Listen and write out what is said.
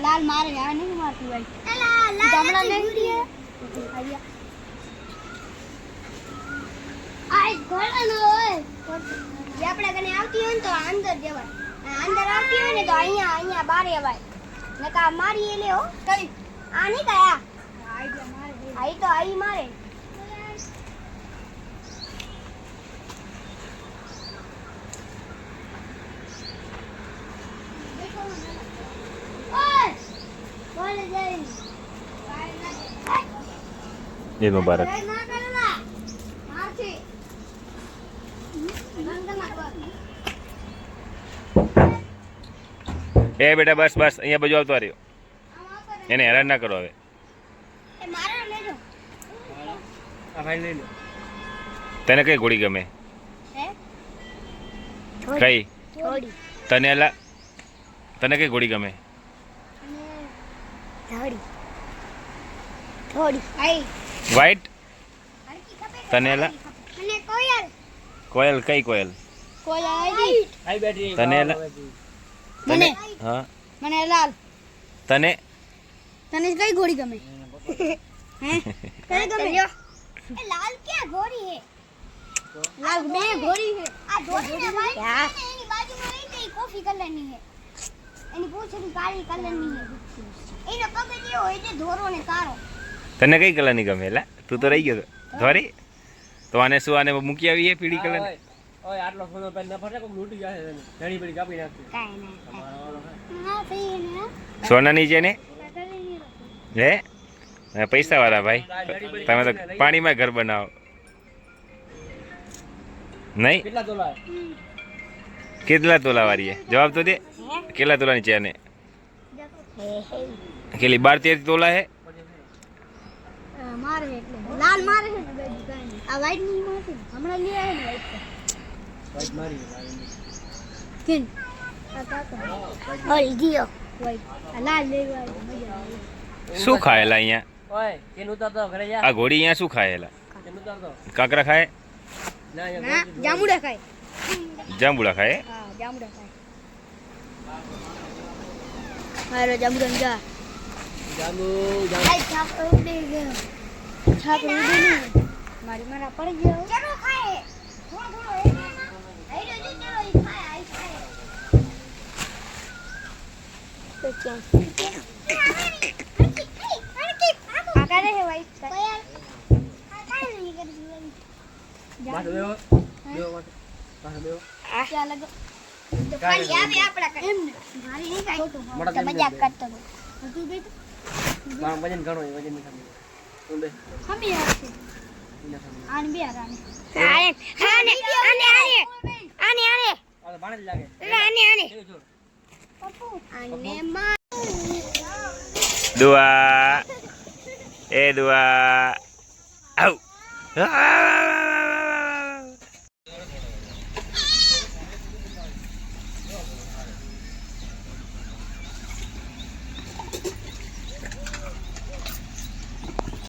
લાલ મારે આ નહીં મારતી ભાઈ હમણાં નહીં દીએ આ એક ઓય જે આપણે કને આવતી હોય ને તો અંદર જવાય. અંદર આવતી હોય ને તો અહીંયા અહીંયા બહાર અવાય ને કા મારી લે હો. કઈ? આ નહીં કયા આઈ તો આઈ મારે. ઈદ મુબારક. એ બેટા બસ બસ. અહીંયા બાજુ આવતો રહ્યો. એને હેરાન ના કરો હવે. તને કઈ ઘોડી ગમે? કઈ? તને તને કઈ ઘોડી ગમે? આઈ. વ્હાઈટ તને કોયલ. કોયલ કઈ કોયલ? કોયલ આઈ આઈ તને? એલા હા. મને લાલ. તને? તને કઈ ઘોડી ગમે? હે? કઈ ગમે? એ લાલ ક્યાં ઘોડી હે? લાલ બે ઘોડી હે. આ ઘોડી ને ભાઈ એની બાજુમાં રહી ગઈ કોફી કલરની હે. એની પૂંછડી કાળી કલરની એનો પગ જેવો હોય છે ધોરો ને કાળો તને કઈ કલરની ગમે? એલા તું તો રહી ગયો ધોરી? તો આને શું આને મૂકી આવી પીળી કલર ઓય ઓય આટલો સોનો પેન ન ફટે કોઈ લૂંટી જશે તને ઘણી બધી કાપી નાખશે કાઈ ના તમારો વાળો હે. હા સહી ને સોનાની છે ને હે? પૈસા વાળા ભાઈ. તમે તો પાણીમાં ઘર બનાવો. નહીં? કેટલા તોલા કેટલા વાળી જવાબ તો દે. કેટલા તોલાની છે આને કેટલી બાર તેર તોલા હે મારે એટલે લાલ મારે છે ને બેબી કાઈ નહીં. આ white ની મારતી ને. હમણાં લઈ આવ્યા ને white તો. વાઈટ મારી મારી. કિન આ કાકા ઓલ ગયો white આ લાલ લેવા આવ્યો. મજા આવે શું ખાયેલા અહીંયા? ઓય કેન ઉતારતો ઘરે જા. આ ઘોડી અહીંયા શું ખાયેલા? કેન ઉતારતો. કાંકરા ખાય? ના અહીંયા ના ગોળી જાંબુડા ખાય. જાંબુડા ખાય? હા જાંબુડા ખાય. હારો જાંબુડા જા જાંબુ જાંબુ છાપ ઉડી ગયો છાપ ઉડી નહીં મારી મારા પડી ગયો ચલો ખાય થોડો થોડો એ આઈ જો ચલો ઈ ખાય આઈ ખાય તો ક્યાં આકારે હે ભાઈ કયા આ કાઈ નહીં કરી આ ક્યાં લગો તો આવે આપડા એમ ને મારી નહીં કાઈ મોટા તો જેમ મજાક કરતો હતો તું બે વજન ઘણો છે, વજન નહીં ખાતું. તું ખમી આવશે આને બે આને. આને આને આને આને આને આ તો જ લાગે. આને આને. કેવું આને માં દુઆ. એ દુઆ. આવ.